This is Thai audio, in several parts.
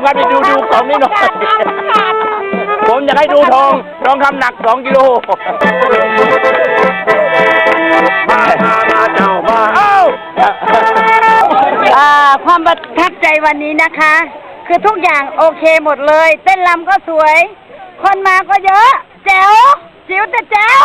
มครับไปดูดูของนี่หน่อยผมอยากให้ดูทองทองคำหนักสองกิโลมามามาเจ้ามาเอ้าอ่าความประทับใจวันนี้นะคะ คือทุกอย่างโอเคหมดเลย เต้นรำก็สวย คนมาก็เยอะ แจ๋วจิ๋วแต่แจ๋ว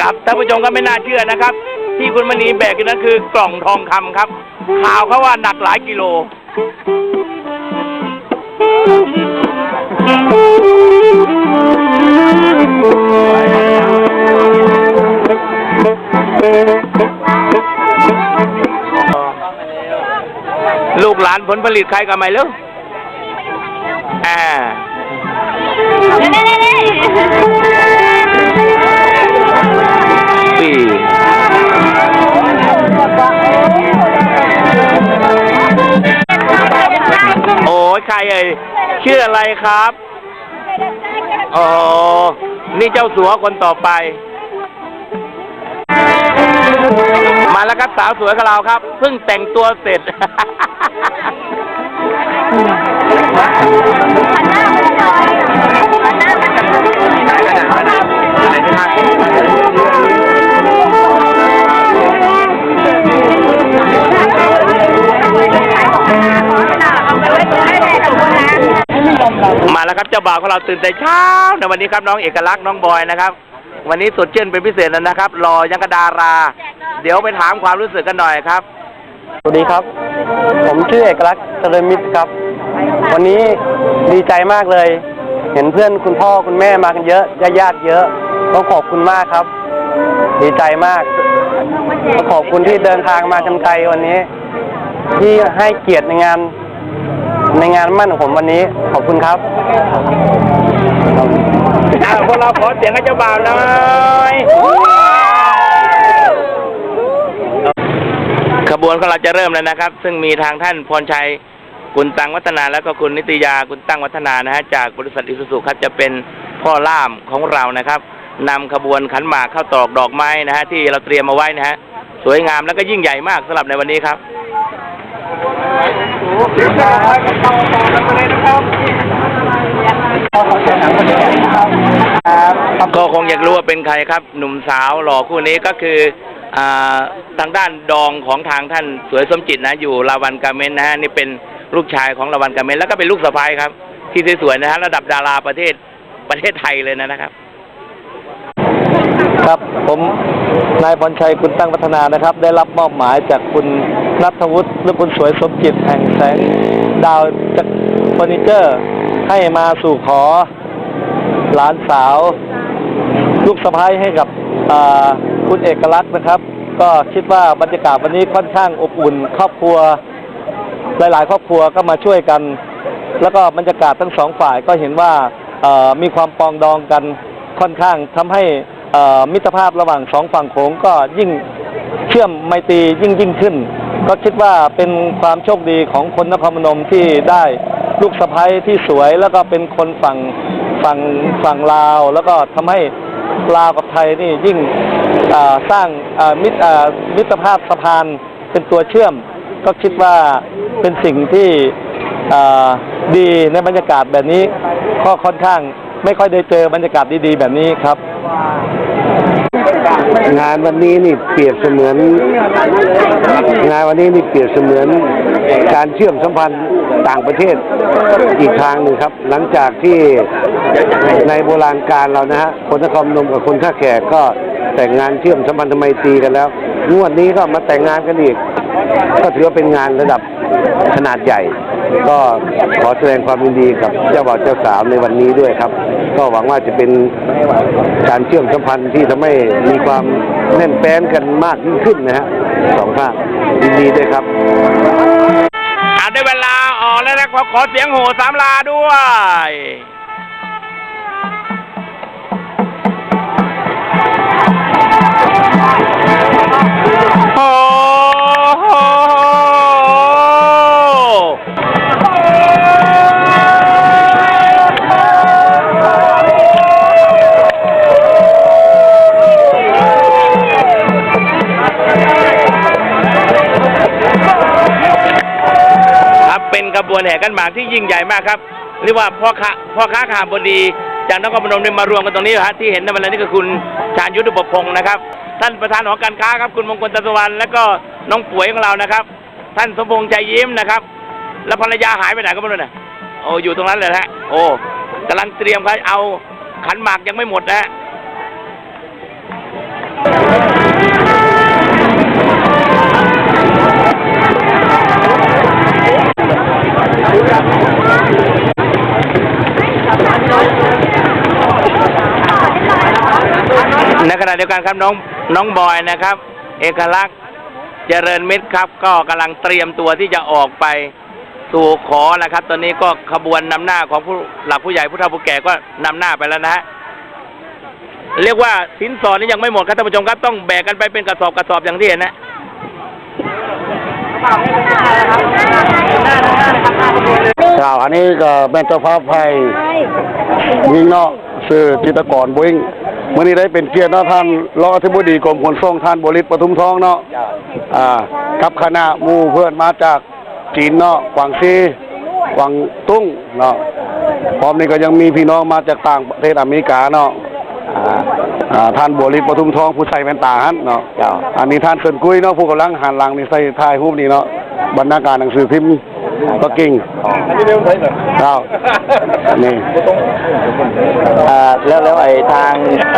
ครับท่านผู้ชมก็ไม่น่าเชื่อนะครับ ที่คุณมณีแบกอยู่นั้นคือกล่องทองคำครับ ข่าวเขาว่าหนักหลายกิโล ลูกหลานผลผลิตใครกันไหมลูกอ่าปี ใครเอ่ยชื่ออะไรครับอ๋อนี่เจ้าสัวคนต่อไป มาแล้วครับสาวสวยของเราครับเพิ่งแต่งตัวเสร็จาบ่าวของเราตื่นแต่เช้าในวันนี้ครับน้องเอกลักษณ์น้องบอยนะครับ วันนี้สดชื่นเป็นพิเศษแล้วนะครับรอยังกระดารา เดี๋ยวไปถามความรู้สึกกันหน่อยครับสวัสดีครับ ผมชื่อเอกลักษณ์เจริญมิตรครับ วันนี้ดีใจมากเลย เห็นเพื่อนคุณพ่อคุณแม่มากันเยอะญาติญาติเยอะต้องขอบคุณมากครับ ดีใจมากต้องขอบคุณที่เดินทางมากันไกลวันนี้ ที่ให้เกียรติในงาน ในงานมั่นของผมวันนี้ขอบคุณครับอ่าพวกเราขอเสียงให้เจ้าบ่าวหน่อยขบวนของเราจะเริ่มแล้วนะครับ ซึ่งมีทางท่านพรชัยกุลตังวัฒนาแล้วก็คุณนิตยากุลตั้งวัฒนานะฮะจากบริษัทอิสุสุครับจะเป็นพ่อล่ามของเรานะครับนำขบวนขันหมากเข้าตอกดอกไม้นะฮะที่เราเตรียมมาไว้นะฮะสวยงามแล้วก็ยิ่งใหญ่มากสำหรับในวันนี้ครับ ก็คงอยากรู้ว่าเป็นใครครับ หนุ่มสาวหล่อคู่นี้ก็คืออทางด้านดองของทางท่านสวยสมจิตนะ อยู่ลาวันกาเมนนะฮะนี่เป็นลูกชายของลาวันกาเมนแล้วก็เป็นลูกสะพ้ายครับ ที่สวยๆนะฮะระดับดาราประเทศประเทศไทยเลยนะนะครับ ครับ ผมนายพรชัยคุณตั้งพัฒนานะครับ ได้รับมอบหมายจากคุณนัทวุฒิหรือคุณสวยสมจิตแห่งแสงดาวจากเฟอร์นิเจอร์ ให้มาสู่ขอ หลานสาว ลูกสะพ้ายให้กับคุณเอกลักษณ์นะครับ ก็คิดว่าบรรยากาศวันนี้ค่อนข้างอบอุ่น ครอบครัว หลาย ๆ ครอบครัวก็มาช่วยกัน แล้วก็บรรยากาศทั้งสองฝ่ายก็เห็นว่ามีความปองดองกันค่อนข้างทำให้ มิตรภาพระหว่างสองฝั่งโขงก็ยิ่งเชื่อมไมตรียิ่งยิ่งขึ้น ก็คิดว่าเป็นความโชคดีของคนนครพนมที่ได้ลูกสะใภ้ที่สวยแล้วก็เป็นคนฝั่งฝั่งฝั่งลาว แล้วก็ทำให้ลาวกับไทยนี่ยิ่งสร้างมิตรมิตรภาพสะพานเป็นตัวเชื่อม ก็คิดว่าเป็นสิ่งที่ดีในบรรยากาศแบบนี้ก็ค่อนข้าง ไม่ค่อยได้เจอบรรยากาศดีๆแบบนี้ครับ งานวันนี้นี่เปรียบเสมือน งานวันนี้นี่เปรียบเสมือนการเชื่อมสัมพันธ์ต่างประเทศอีกทางหนึ่งครับ หลังจากที่ในโบราณการเรานะฮะคนนครนมกับคนท่าแขกก็แต่งงานเชื่อมสัมพันธ์ทำไมตรีกันแล้วงวดนี้ก็มาแต่งงานกันอีก ก็ถือว่าเป็นงานระดับขนาดใหญ่ ก็ขอแสดงความยินดีกับเจ้าบ่าวเจ้าสาวในวันนี้ด้วยครับ ก็หวังว่าจะเป็นการเชื่อมสัมพันธ์ที่ทำให้มีความแน่นแฟ้นกันมากยิ่งขึ้นนะฮะสองข้างยินดีด้วยครับอาได้เวลาออกแล้วนะขอขอเสียงโห่สามลาด้วย กระบวนแห่กันหมากที่ยิ่งใหญ่มากครับเรียกว่าพ่อค้าพ่อค้าข่าบดีจากนครพนมเนี่ยมารวมกันตรงนี้ฮะที่เห็นในวันนี้ก็คุณชาญยุทธปกพงศ์นะครับ ท่านประธานหอการค้าครับคุณมงคลตะวรรณและก็น้องป่วยของเรานะครับ ท่านสมพงษ์ใจยิ้มนะครับ แล้วภรรยาหายไปไหนก็ไม่รู้นะโอ้อยู่ตรงนั้นเลยฮะโอ้กำลังเตรียมครับเอาขันหมากยังไม่หมดนะฮะ เดียวกันครับน้องน้องบอยนะครับ เอกลักษณ์เจริญมิตรครับ ก็กำลังเตรียมตัวที่จะออกไปสู่ขอนะครับ ตอนนี้ก็ขบวนนำหน้าของผู้หลักผู้ใหญ่ผู้เฒ่าผู้แก่ก็นำหน้าไปแล้วนะฮะเรียกว่าสินสอดนี่ยังไม่หมดครับท่านผู้ชมครับต้องแบกกันไปเป็นกระสอบกระสอบอย่างที่เห็นนะครับอันนี้ก็เป็นเจ้าภาพให้วิ่งเนาะสื่อจิตรกรวิ่งเมื่อนี้ได้เป็นเกียรติเนาะท่านรองอธิบดีกรมขนส่งท่านบริษปทุมทองเนาะอ่ากับคณะหมู่เพื่อนมาจากจีนเนาะกวางซีกวางตุ้งเนาะพร้อมนี้ก็ยังมีพี่น้องมาจากต่างประเทศอเมริกาเนาะอ่าอ่าท่านบริษปทุมทองผู้ใส่แว่นตาฮันเนาะอันนี้ท่านเซินกุ้ยเนาะผู้กำลังหันหลังนี่ใส่ถ่ายรูปนี่เนาะบรรณาการหนังสือพิมพ์ ปักกิ่งครับนี่อ่าแล้วแล้วไอ้ทาง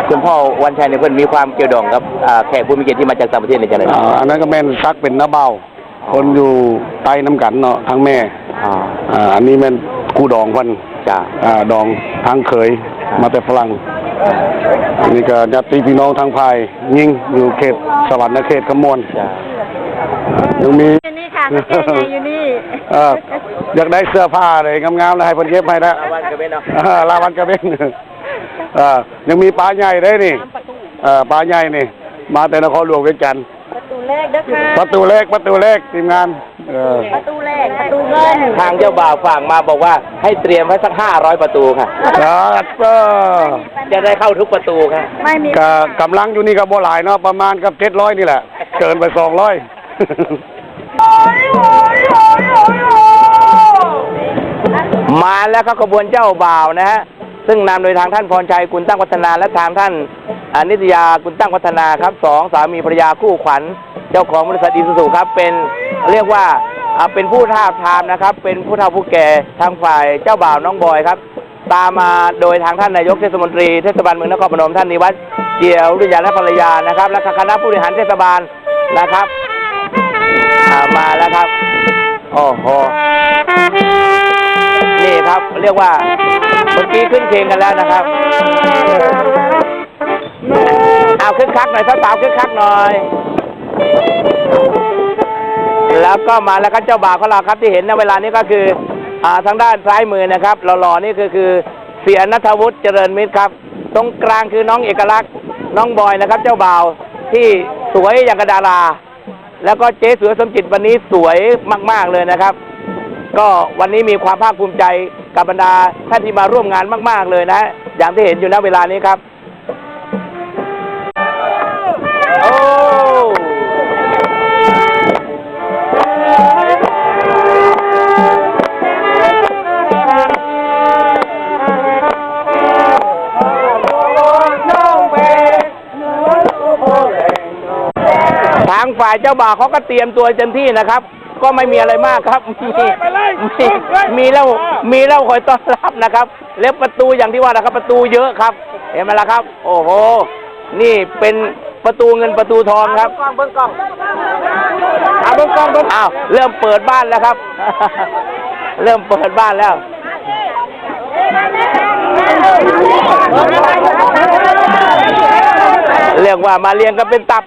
คุณพ่อวันชัยเนี่ยเพิ่นมีความเกี่ยวดองกับอ่าแขกผู้มีเกียรติที่มาจากต่างประเทศในจังไดอ่าอันนั้นก็แม่นซักเป็นน้าเบาคนอยู่ใต้น้ำกันเนาะทั้งแม่อ่าอ่าอันนี้แม่นกูดองเพันจ้าอ่าดองทางเคยมาแต่ฝรั่งอันนี้ก็ญาติพี่น้องทางภายยิงอยู่เขตสวรรค์เขตขมวนจ้า ยังมี อยู่นี่ค่ะประเทศไงอยู่นี่เอ่ออยากได้เสื้อผ้าเลยงามๆเลยให้เพิ่นเย็บให้นะวันก็เป็นเนาะอ่าลาวันกระเบนเอ่ายังมีปลาใหญ่ได้นี่เอ่อปลาใหญ่นี่ มาแต่นครหลวงเวียงจันทร์ประตูแรกเด้อค่ะประตูเลขประตูเลขทีมงานเออประตูแรกประตูเงินทางเจ้าบ่าวฝากมาบอกว่าให้เตรียมไว้สักห้าร้อยประตูค่ะ ครับก็จะได้เข้าทุกประตูค่ะ ไม่มีก็กำลังอยู่นี่ก็บ่หลายเนาะประมาณกับเจ็ดร้อยนี่แหละเกินไปสองร้อย มาแล้วครับขบวนเจ้าบ่าวนะฮะซึ่งนำโดยทางท่านพรชัยกุลตั้งวัฒนาและทางท่านอนิตยากุลตั้งวัฒนาครับสองสามีภรรยาคู่ขวัญ เจ้าของบริษัทอีซูซูครับ เป็นเรียกว่าเป็นผู้ท้าทามนะครับ เป็นผู้เฒ่าผู้แก่ทางฝ่ายเจ้าบ่าวน้องบอยครับ ตามมาโดยทางท่านนายกเทศมนตรีเทศบาลเมืองนครพนมท่านนิวัฒน์เจียววิญญาณและภรรยานะครับ และคณะผู้บริหารเทศบาลนะครับ อ่ามาแล้วครับ โอ้โห นี่ครับเรียกว่าเมื่อกี้ขึ้นเพลงกันแล้วนะครับเอาคึกคักหน่อยสาวๆคึกคักหน่อย แล้วก็มาแล้วครับเจ้าบ่าวของเราครับที่เห็นในเวลานี้ก็คืออ่าทางด้านซ้ายมือนะครับหล่อๆนี่คือคือเสียนัทวุฒิเจริญมิตรครับ ตรงกลางคือน้องเอกลักษณ์น้องบอยนะครับ เจ้าบ่าวที่สวยอย่างกระดารา แล้วก็เจ๊เสือสมจิตวันนี้สวยมาก ๆเลยนะครับ ก็วันนี้มีความภาคภูมิใจกับบรรดาท่านที่มาร่วมงานมาก ๆเลยนะ อย่างที่เห็นอยู่ณเวลานี้ครับ ฝ่ายเจ้าบ่าวเขาก็เตรียมตัวเต็มที่นะครับ ก็ไม่มีอะไรมากครับ มีมีมีแล้วมีแล้วคอยต้อนรับนะครับแล้วประตูอย่างที่ว่านะครับ ประตูเยอะครับ เห็นไหมล่ะครับ โอ้โหนี่เป็นประตูเงินประตูทองครับเบิ้งกล้องเอาเบิ้งกล้องเบิ้งอ้าวเริ่มเปิดบ้านแล้วครับ เริ่มเปิดบ้านแล้วเรียกว่ามาเรียงกันเป็นตับ